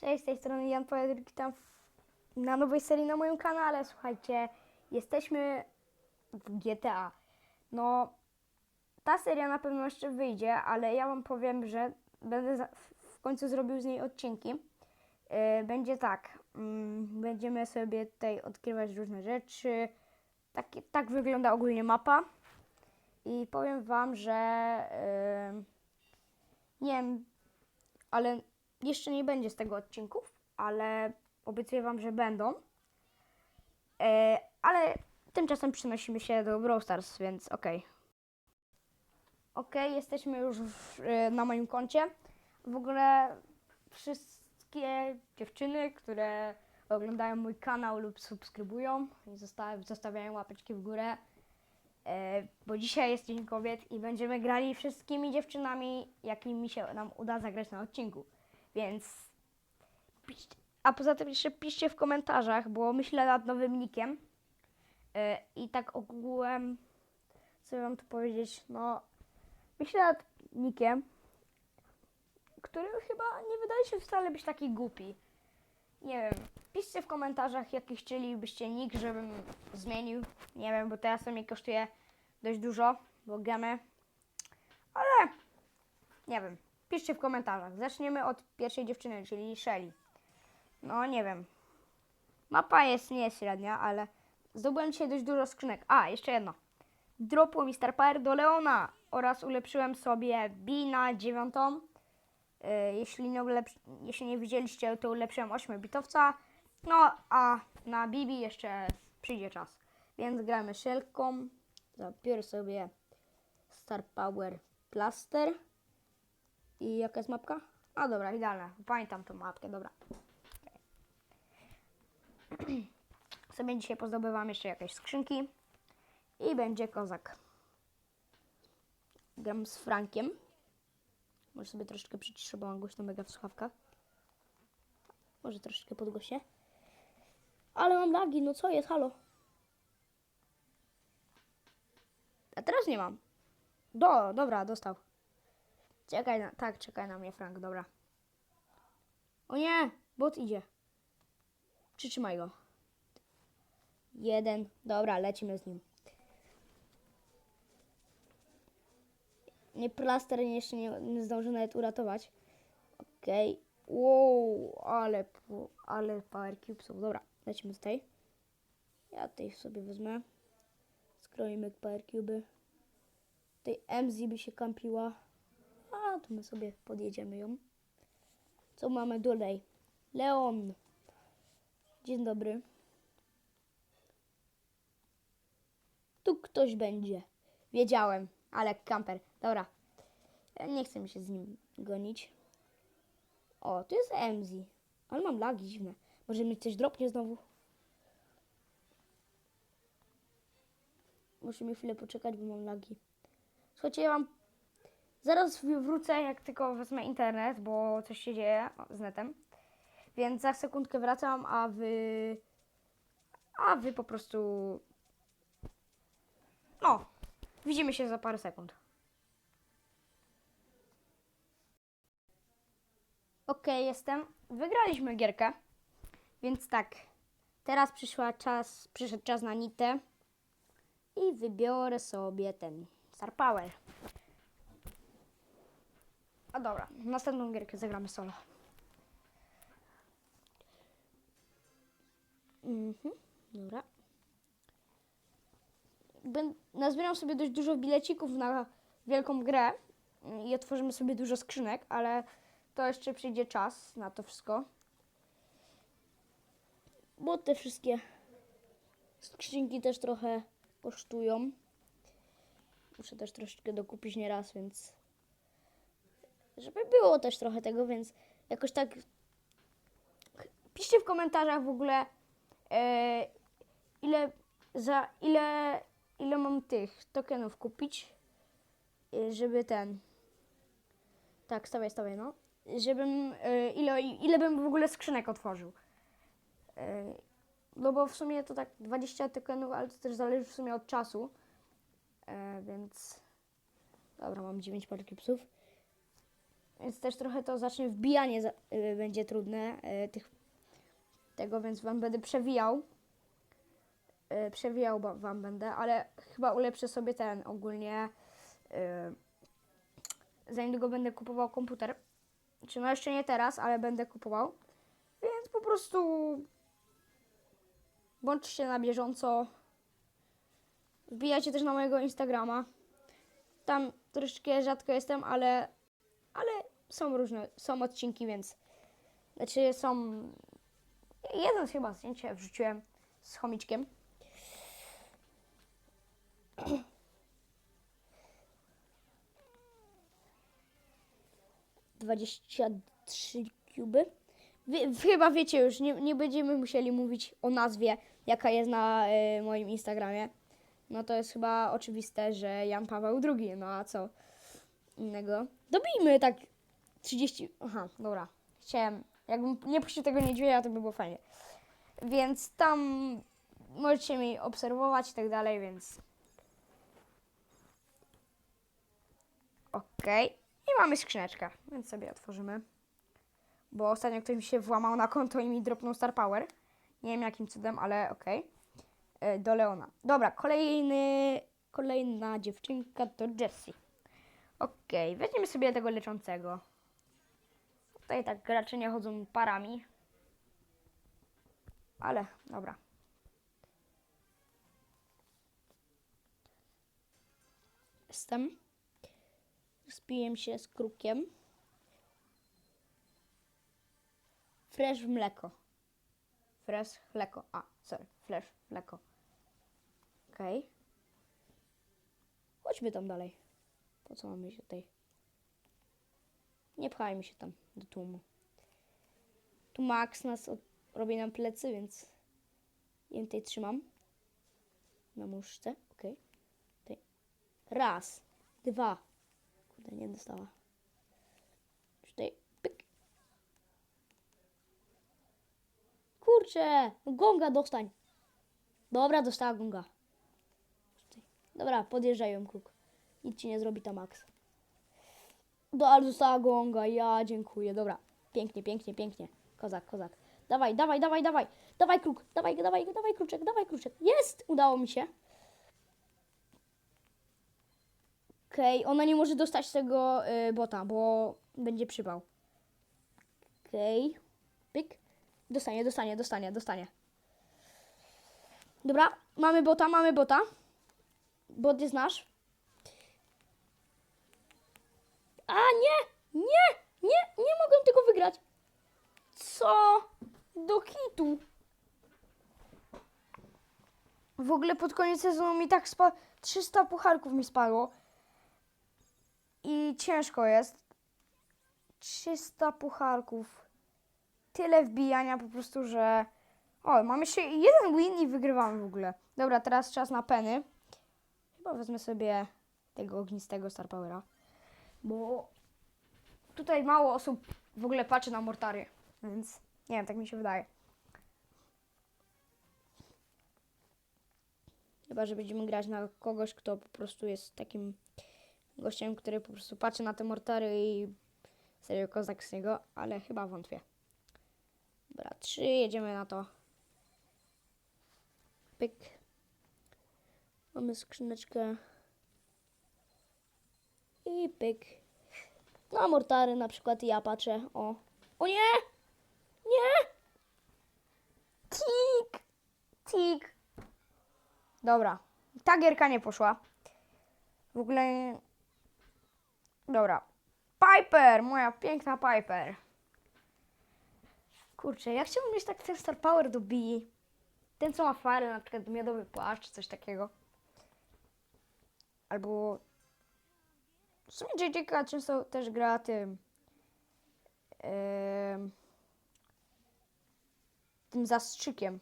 Cześć, z tej strony Jan Pojedr, witam na nowej serii na moim kanale. Słuchajcie, jesteśmy w GTA. No, ta seria na pewno jeszcze wyjdzie, ale ja Wam powiem, że będę w końcu zrobił z niej odcinki. Yy, będzie tak, mm, będziemy sobie tutaj odkrywać różne rzeczy. Takie, tak wygląda ogólnie mapa. I powiem Wam, że yy, nie wiem, ale jeszcze nie będzie z tego odcinków, ale obiecuję Wam, że będą. E, ale tymczasem przenosimy się do Brawl Stars, więc okej. Okej, jesteśmy już w, e, na moim koncie. W ogóle wszystkie dziewczyny, które oglądają mój kanał lub subskrybują zostawiają łapeczki w górę, e, bo dzisiaj jest Dzień Kobiet i będziemy grali wszystkimi dziewczynami, jakimi się nam uda zagrać na odcinku. Więc a poza tym jeszcze piszcie w komentarzach, bo myślę nad nowym nickiem. E, I tak ogółem, co wam tu powiedzieć, no myślę nad nickiem, który chyba nie wydaje się wcale być taki głupi. Nie wiem, piszcie w komentarzach, jaki chcielibyście nick, żebym zmienił. Nie wiem, bo teraz to mi kosztuje dość dużo, bo gemy. Ale nie wiem. Piszcie w komentarzach. Zaczniemy od pierwszej dziewczyny, czyli Shelly. No nie wiem. Mapa jest nie jest średnia, ale zdobyłem dzisiaj dość dużo skrzynek. A, jeszcze jedno. Dropło mi Star Power do Leona oraz ulepszyłem sobie B na dziewiątą. Yy, jeśli, nie jeśli nie widzieliście, to ulepszyłem 8-bitowca. No, a na Bibi jeszcze przyjdzie czas. Więc gramy szelką. Zabiorę sobie Star Power Plaster. I jaka jest mapka? A dobra, idealna. Pamiętam tą mapkę, dobra. Sobie dzisiaj pozdobywam jeszcze jakieś skrzynki. I będzie kozak. Gram z Frankiem. Może sobie troszeczkę przyciszę, bo mam głośno mega w słuchawkach. Może troszeczkę podgłośnie. Ale mam lagi, no co jest, halo? A teraz nie mam. Do, dobra, dostał. Czekaj na, tak, czekaj na mnie, Frank, dobra. O nie, bot idzie. Przytrzymaj go. Jeden, dobra, lecimy z nim. Nie plaster jeszcze nie, nie zdążył nawet uratować. Okej. Wow, ale, ale power cubesów. Dobra, lecimy tutaj. Ja tutaj sobie wezmę. Skroimy power cube. Tej MZ by się kampiła. To my sobie podjedziemy ją. Co mamy dalej? Leon. Dzień dobry. Tu ktoś będzie. Wiedziałem, ale kamper. Dobra. E, Nie chcę mi się z nim gonić. O, tu jest MZ. Ale mam lagi dziwne. Może mi coś dropnie znowu. Muszę mi chwilę poczekać, bo mam lagi. Słuchajcie, ja wam Zaraz wrócę, jak tylko wezmę internet, bo coś się dzieje z netem. Więc za sekundkę wracam, a wy. A wy po prostu. No, widzimy się za parę sekund. Okej, jestem. Wygraliśmy gierkę. Więc tak. Teraz przyszła czas, przyszedł czas na nitę. I wybiorę sobie ten Star Power. A dobra, następną gierkę zagramy solo. Mhm, dobra. Bę- Nazbieram sobie dość dużo bilecików na wielką grę i otworzymy sobie dużo skrzynek, ale to jeszcze przyjdzie czas na to wszystko. Bo te wszystkie skrzynki też trochę kosztują. Muszę też troszeczkę dokupić nieraz, więc żeby było też trochę tego, więc jakoś tak piszcie w komentarzach w ogóle e, ile za ile ile mam tych tokenów kupić, e, żeby ten tak, stawiaj, stawiaj, no. Żebym, e, ile, ile bym w ogóle skrzynek otworzył. E, no bo w sumie to tak 20 tokenów, ale to też zależy w sumie od czasu. E, więc dobra, mam 9 parę psów. Więc też trochę to zacznie wbijanie za, y, będzie trudne y, tych, tego, więc wam będę przewijał. Y, przewijał wam będę, ale chyba ulepszę sobie ten ogólnie. Y, za niedługo będę kupował komputer. Czy no jeszcze nie teraz, ale będę kupował. Więc po prostu bądźcie na bieżąco. Wbijajcie też na mojego Instagrama. Tam troszeczkę rzadko jestem, ale, ale są różne, są odcinki, więc znaczy są jeden chyba zdjęcie wrzuciłem z chomiczkiem. Dwadzieścia trzy kuby. Wy, chyba wiecie już, nie, nie będziemy musieli mówić o nazwie, jaka jest na y, moim Instagramie. No to jest chyba oczywiste, że Jan Paweł II, no a co innego. Dobijmy tak 30. Aha, dobra. Chciałem. Jakbym nie puścił tego niedźwiedzia, to by było fajnie. Więc tam możecie mi obserwować i tak dalej, więc. Okej. I mamy skrzyneczkę, więc sobie otworzymy. Bo ostatnio ktoś mi się włamał na konto i mi dropnął Star Power. Nie wiem jakim cudem, ale okej. E, Do Leona. Dobra, kolejny, kolejna dziewczynka to Jessie. Okej, weźmiemy sobie tego leczącego. Tutaj tak raczej nie chodzą parami. Ale, dobra. Jestem. Spiję się z krukiem. Fresh w mleko. Fresh mleko. A, sorry. Fresh mleko. Okej. Chodźmy tam dalej. Po co mamy się tutaj? Nie pchajmy się tam do tłumu. Tu Max nas od... robi nam plecy, więc ja tutaj trzymam. Na muszce. Tutaj. Raz, dwa. Kurde, nie dostała. Tutaj, pyk. Kurczę, gonga dostań. Dobra, dostała gonga. Dobra, podjeżdżają kruk. Nic ci nie zrobi ta Max. Do, ale gonga, ja dziękuję, dobra. Pięknie, pięknie, pięknie. Kozak, kozak. Dawaj, dawaj, dawaj, dawaj. Dawaj kruk, dawaj, dawaj, dawaj kruczek, dawaj kruczek. Jest! Udało mi się. Okej, ona nie może dostać tego y, bota, bo będzie przypał. Okej. Pyk. Dostanie, dostanie, dostanie, dostanie. Dobra, mamy bota, mamy bota. Bot jest nasz. A nie! Nie! Nie! Nie mogę tego wygrać! Co? Do hitu! W ogóle pod koniec sezonu mi tak spadło. 300 pucharków mi spadło. I ciężko jest. 300 pucharków. Tyle wbijania po prostu, że. O, mamy jeszcze jeden win i wygrywamy w ogóle. Dobra, teraz czas na peny. Chyba wezmę sobie tego ognistego Star Powera. Bo tutaj mało osób w ogóle patrzy na mortary, więc nie wiem, tak mi się wydaje. Chyba, że będziemy grać na kogoś, kto po prostu jest takim gościem, który po prostu patrzy na te mortary i serio kozak z niego, ale chyba wątpię. Dobra, trzy, jedziemy na to. Pyk. Mamy skrzyneczkę. I pyk. Na mortary na przykład ja patrzę. O. O nie! Nie! Tik! Tik! Dobra. Ta gierka nie poszła. W ogóle... Dobra. Piper! Moja piękna Piper. Kurczę, ja chciałbym mieć tak ten Star Power do Bii. Ten, co ma farę, na przykład miodowy płaszcz, coś takiego. Albo w sumie JJK często też gra tym. em, tym zastrzykiem.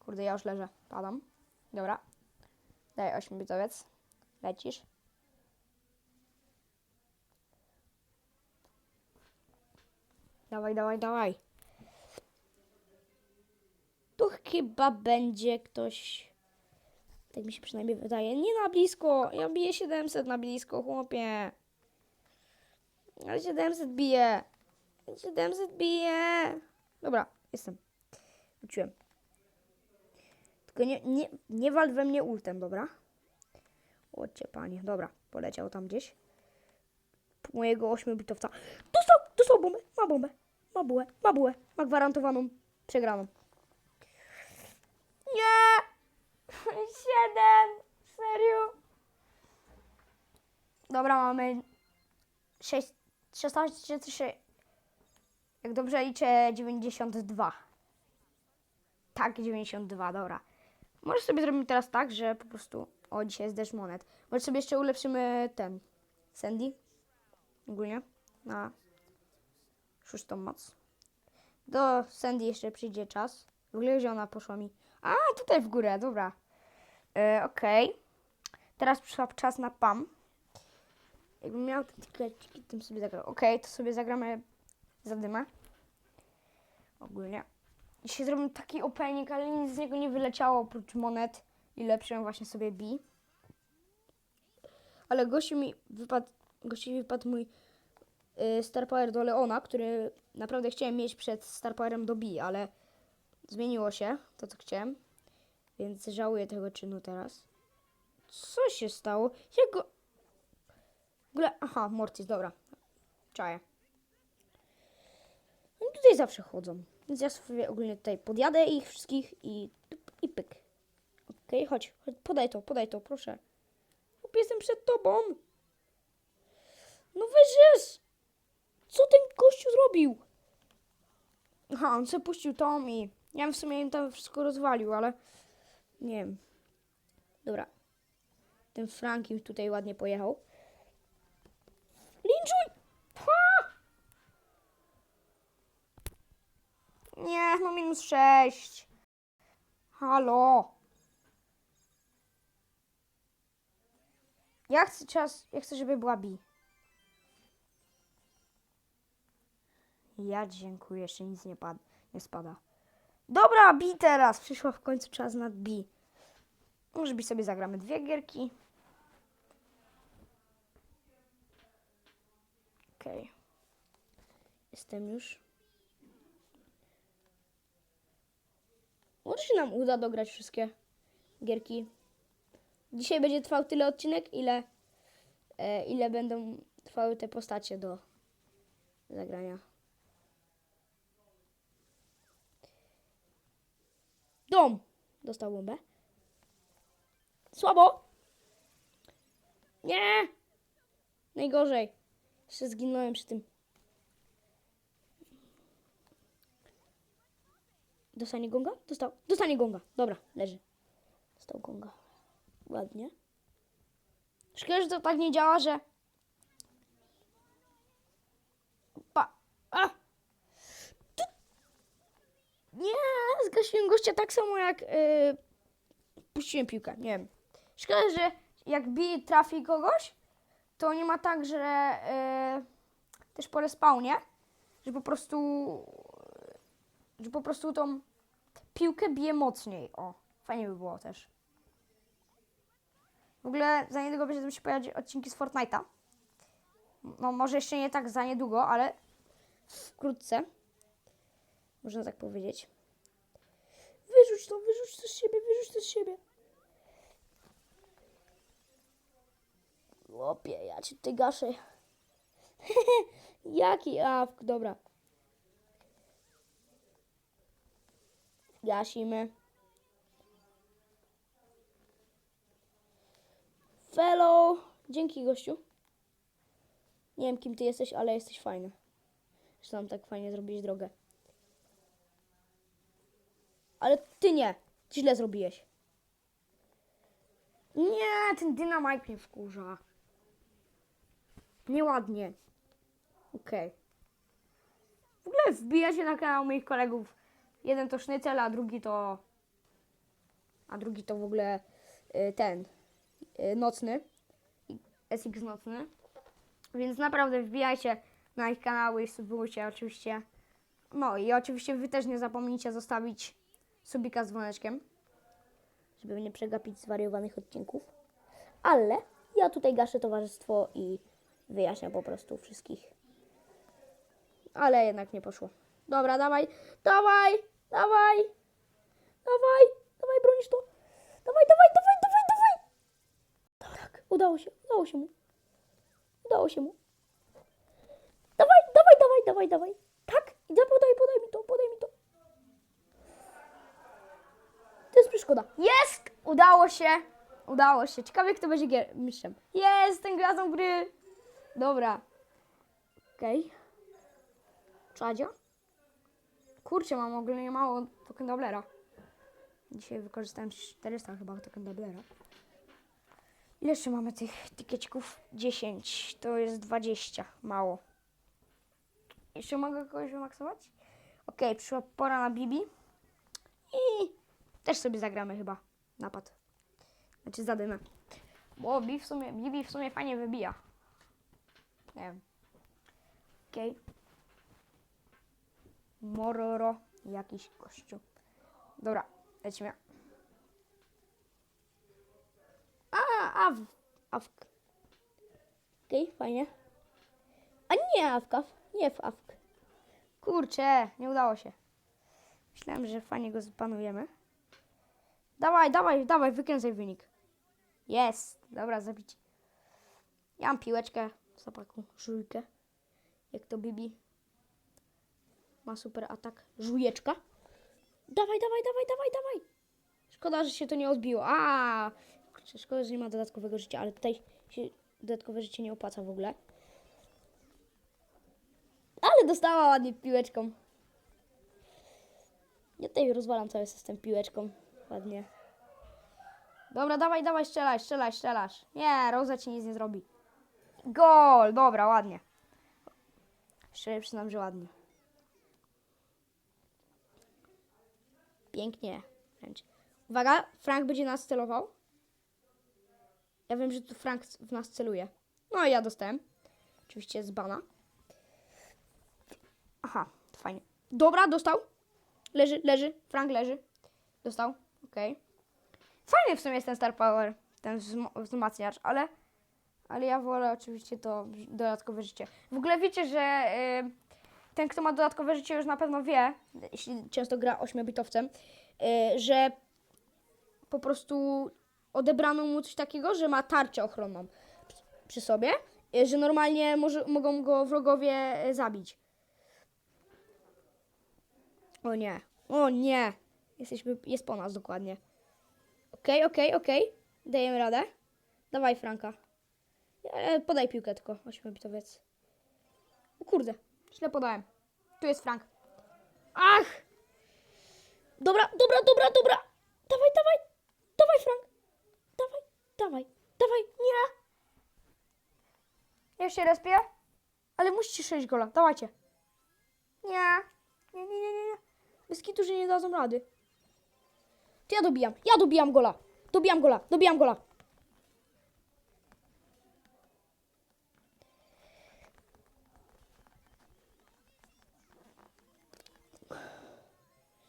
Kurde, ja już leżę. Padam. Dobra. Daj ośmiobytowiec. Lecisz. Dawaj, dawaj, dawaj. Tu chyba będzie ktoś. Tak mi się przynajmniej wydaje. Nie na blisko. Ja biję 700 na blisko, chłopie. Ale 700 bije. 700 bije. Dobra, jestem. Wróciłem. Tylko nie, nie, nie wal we mnie ultem, dobra? Chodźcie, panie. Dobra, poleciał tam gdzieś. Mojego ośmiobitowca. Dostał, dostał bombę. Ma bombę. Ma bułę, ma bułę. Ma gwarantowaną przegraną. Nie! Siedem! Serio? Dobra, mamy 6, 16 czy 6, jak dobrze liczę 92. Tak, 92, dobra. Może sobie zrobimy teraz tak, że po prostu, o dzisiaj jest deszcz monet. Może sobie jeszcze ulepszymy ten, Sandy, ogólnie, na szóstą moc. Do Sandy jeszcze przyjdzie czas. W ogóle gdzie ona poszła mi? A, tutaj w górę, dobra. E, Okej. Teraz przyszła czas na PAM. Jakbym miał te tikleciki, tym sobie zagrał. Okej, to sobie zagramy za dymę. Ogólnie. Dzisiaj zrobimy taki opening, ale nic z niego nie wyleciało oprócz monet i lepszym właśnie sobie B. Ale gości mi wypadł, gości mi wypadł mój y, Star Power do Leona, który naprawdę chciałem mieć przed Star Powerem do B, ale zmieniło się to, co chciałem. Więc żałuję tego czynu teraz. Co się stało? Jak go... Aha, Mortis, dobra. Czaję. Oni tutaj zawsze chodzą. Więc ja sobie ogólnie tutaj podjadę ich wszystkich i... i pyk. Okej, chodź, chodź. Podaj to, podaj to, proszę. Chłop, jestem przed tobą. No weź Co ten gościu zrobił? Aha, on sobie puścił i... Ja bym w sumie im tam wszystko rozwalił, ale... Nie wiem. Dobra. Ten Frankiem tutaj ładnie pojechał. Linczuj! Nie, no minus 6. Halo. Ja chcę czas, ja chcę, żeby była B. Ja dziękuję, jeszcze nic nie, pad, nie spada. Dobra, B teraz. Przyszła w końcu czas na B. Może B sobie zagramy dwie gierki. Okej. Jestem już. Może się nam uda dograć wszystkie gierki. Dzisiaj będzie trwał tyle odcinek, ile, e, ile będą trwały te postacie do zagrania. Dom! Dostał bombę. Słabo! Nie! Najgorzej. Jeszcze zginąłem przy tym. Dostanie gonga? Dostał. Dostanie gonga. Dobra, leży. Dostał gonga. Ładnie. Szkoda, że to tak nie działa, że... Pa. A! Tu... Nie, zgasiłem gościa tak samo jak... Yy... Puściłem piłkę, nie wiem. Szkoda, że jak bij trafi kogoś, to nie ma tak, że yy... też po respawnie, że po prostu... Że po prostu tą piłkę bije mocniej. O, fajnie by było też. W ogóle za niedługo będą się pojawiać odcinki z Fortnite'a. No może jeszcze nie tak za niedługo, ale wkrótce. Można tak powiedzieć. Wyrzuć to, wyrzuć to z siebie, wyrzuć to z siebie. Łopie, ja ci tutaj gaszę. Jaki awk, dobra. Gasimy. Fellow. Dzięki gościu. Nie wiem kim ty jesteś, ale jesteś fajny. Że tam tak fajnie zrobiłeś drogę. Ale ty nie. Źle zrobiłeś. Nie, ten dynamite mnie wkurza. Nieładnie. Okej. W ogóle wbija się na kanał moich kolegów. Jeden to sznycel, a drugi to... A drugi to w ogóle y, ten... Y, nocny. SX nocny. Więc naprawdę wbijajcie na ich kanały i subujcie oczywiście. No i oczywiście wy też nie zapomnijcie zostawić subika z dzwoneczkiem, żeby nie przegapić zwariowanych odcinków. Ale ja tutaj gaszę towarzystwo i wyjaśniam po prostu wszystkich ale jednak nie poszło. Dobra, dawaj, dawaj, dawaj, dawaj, dawaj, bronisz to. Dawaj, dawaj, dawaj, dawaj, dawaj. Tak, udało się, udało się mu. Udało się mu. Dawaj, dawaj, dawaj, dawaj, dawaj. Tak, idę, podaj, podaj mi to, podaj mi to. To jest przeszkoda. Jest! Udało się. Udało się. Ciekawe, kto będzie gier- mistrzem. Jest, ten gwiazdą gry. Dobra. Okej. Okay. Czadzia? Kurczę, mam ogólnie mało token doublera. Dzisiaj wykorzystałem 400 chyba token doublera. Ile jeszcze mamy tych tykiecików? 10. To jest 20. Mało. Jeszcze mogę kogoś wymaksować? Okej, przyszła pora na Bibi. I też sobie zagramy chyba napad. Znaczy zadymę. Bo Bibi w sumie, Bibi w sumie fajnie wybija. Nie wiem. Okej. Mororo. Jakiś gościu. Dobra, lecimy. A, aw, awk. Okej, fajnie. A nie awkaw, nie w awk. Kurczę, nie udało się. Myślałem, że fajnie go zbanujemy. Dawaj, dawaj, dawaj, wykręcaj wynik. Jest, dobra, zabić. Ja mam piłeczkę w zapaku, żujkę. Jak to Bibi. Ma super atak. Żujeczka. Dawaj, dawaj, dawaj, dawaj, dawaj. Szkoda, że się to nie odbiło. A, szkoda, że nie ma dodatkowego życia, ale tutaj się dodatkowe życie nie opłaca w ogóle. Ale dostała ładnie piłeczką. Ja tutaj rozwalam cały system piłeczką. Ładnie. Dobra, dawaj, dawaj, strzelaj, strzelaj, strzelasz. Nie, Roza ci nic nie zrobi. Gol! Dobra, ładnie. Szczerze przyznam, że ładnie. Pięknie. Uwaga, Frank będzie nas celował. Ja wiem, że tu Frank w nas celuje. No i ja dostałem. Oczywiście z bana. Aha, fajnie. Dobra, dostał. Leży, leży. Frank leży. Dostał. Okej. Fajny w sumie jest ten Star Power, ten wzm- wzmacniacz, ale, ale ja wolę oczywiście to dodatkowe życie. W ogóle wiecie, że y, ten, kto ma dodatkowe życie, już na pewno wie, jeśli często gra 8-bitowcem, y, że po prostu odebrano mu coś takiego, że ma tarczę ochronną przy- sobie, y, że normalnie może, mogą go wrogowie zabić. O nie, o nie. Jesteśmy, jest po nas dokładnie. Okej, okej, okej. Dajemy radę. Dawaj Franka. E, podaj piłkę tylko, ośmiobitowiec. O kurde, źle podałem. Tu jest Frank. Ach! Dobra, dobra, dobra, dobra. Dawaj, dawaj. Dawaj Frank. Dawaj, dawaj, dawaj. Nie. Ja się respię. Ale musicie 6 gola. Dawajcie. Nie, nie, nie, nie. nie. Bez kitu, że nie dadzą rady. To ja dobijam. Ja dobijam gola. Dobijam gola. Dobijam gola.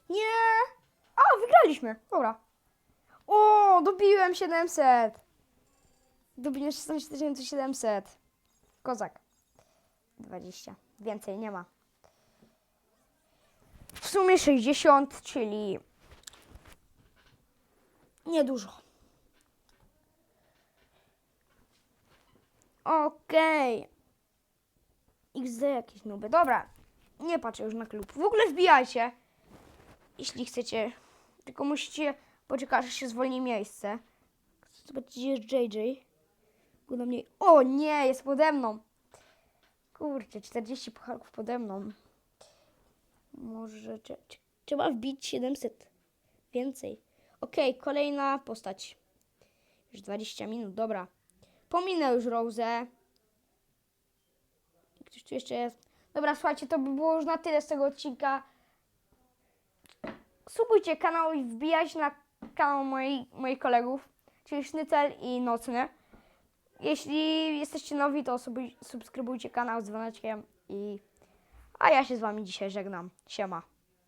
Nie. A, wygraliśmy. Dobra. O, dobiłem 700. Dobiłem 16700. Kozak. 20. Więcej nie ma. W sumie 60, czyli niedużo. Okej. XD jakieś nuby. Dobra. Nie patrzę już na klub. W ogóle wbijajcie. Jeśli chcecie. Tylko musicie poczekać, aż się zwolni miejsce. Zobaczcie, gdzie jest JJ. Go na mnie. O nie, jest pode mną. Kurczę, 40 pucharków pode mną. Może trze- trze- trzeba wbić 700. Więcej. Okej, kolejna postać. Już 20 minut, dobra. Pominę już Rose. Ktoś tu jeszcze jest. Dobra, słuchajcie, to by było już na tyle z tego odcinka. Subujcie kanał i wbijajcie na kanał moi, moich kolegów, czyli Sznycel i Nocny. Jeśli jesteście nowi, to subskrybujcie kanał z dzwoneczkiem i... A ja się z wami dzisiaj żegnam. Siema.